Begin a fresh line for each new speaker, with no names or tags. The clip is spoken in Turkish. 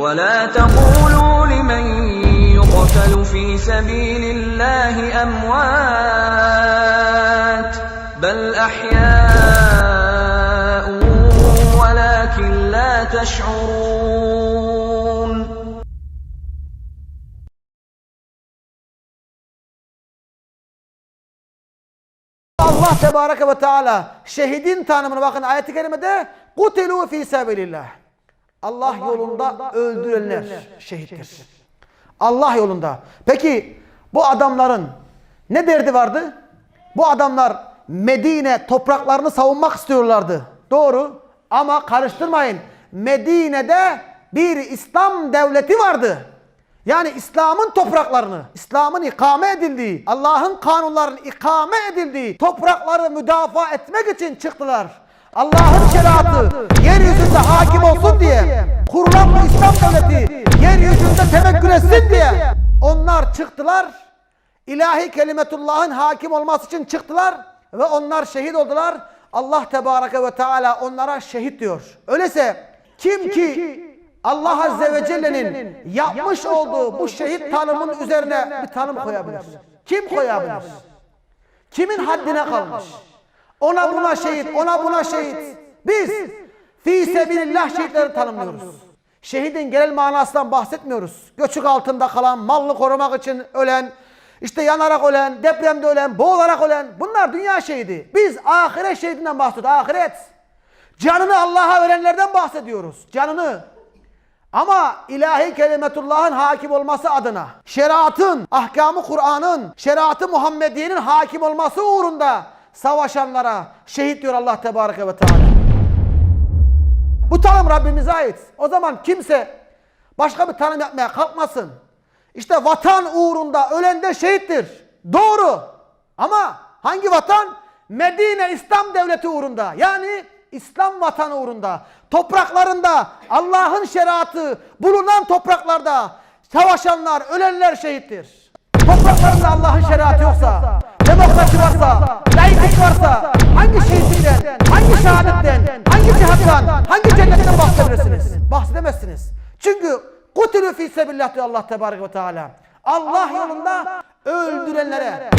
ولا تقولوا لمن يقتل في سبيل الله أموات بل أحياء ولكن لا تشعرون.
الله تبارك وتعالى شهيدين تانا من واقع آية كريمة ده قتلوا في سبيل الله. Allah yolunda öldürülenler şehittir. Allah yolunda. Peki bu adamların ne derdi vardı? Bu adamlar Medine topraklarını savunmak istiyorlardı. Doğru. Ama karıştırmayın. Medine'de bir İslam devleti vardı. Yani İslam'ın topraklarını, İslam'ın ikame edildiği, Allah'ın kanunlarının ikame edildiği toprakları müdafaa etmek için çıktılar. Allah'ın şeriatı yeryüzünde hakim olsun diye kurulan bu İslam devleti yeryüzünde temekkün etsin diye onlar çıktılar. İlahi kelimetullah'ın hakim olması için çıktılar ve onlar şehit oldular. Allah Tebareke ve Teala onlara şehit diyor. Öyleyse kim ki Allah Azze ve Celle'nin yapmış olduğu bu şehit tanımının üzerine bir tanım koyabilir. Kim koyabilir? Kimin haddine kalmış? Ona buna şehit, ona buna şehit. Biz fi sebilillah şehitleri tanımlıyoruz. Şehidin genel manasından bahsetmiyoruz. Göçük altında kalan, mallı korumak için ölen, işte yanarak ölen, depremde ölen, boğularak ölen bunlar dünya şehidi. Biz ahiret şehidinden bahsediyoruz. Ahiret. Canını Allah'a verenlerden bahsediyoruz. Canını. Ama ilahi kelimetullah'ın hakim olması adına, şeriatın, ahkamı Kur'an'ın, şeriatı Muhammediye'nin hakim olması uğrunda savaşanlara şehit diyor Allah Tebareke ve Teala. Bu tanım Rabbimize ait. O zaman kimse başka bir tanım yapmaya kalkmasın. İşte vatan uğrunda ölen de şehittir. Doğru. Ama hangi vatan? Medine İslam Devleti uğrunda. Yani İslam vatanı uğrunda. Topraklarında Allah'ın şeriatı bulunan topraklarda savaşanlar, ölenler şehittir. Topraklarında Allah'ın şeriatı yoksa, cihattan, hangi cennetten bahsedebilirsiniz? Bahsedemezsiniz. Çünkü kutilü fi sebillah diyor Allah Tebarek ve Teala. Allah yolunda öldürenlere,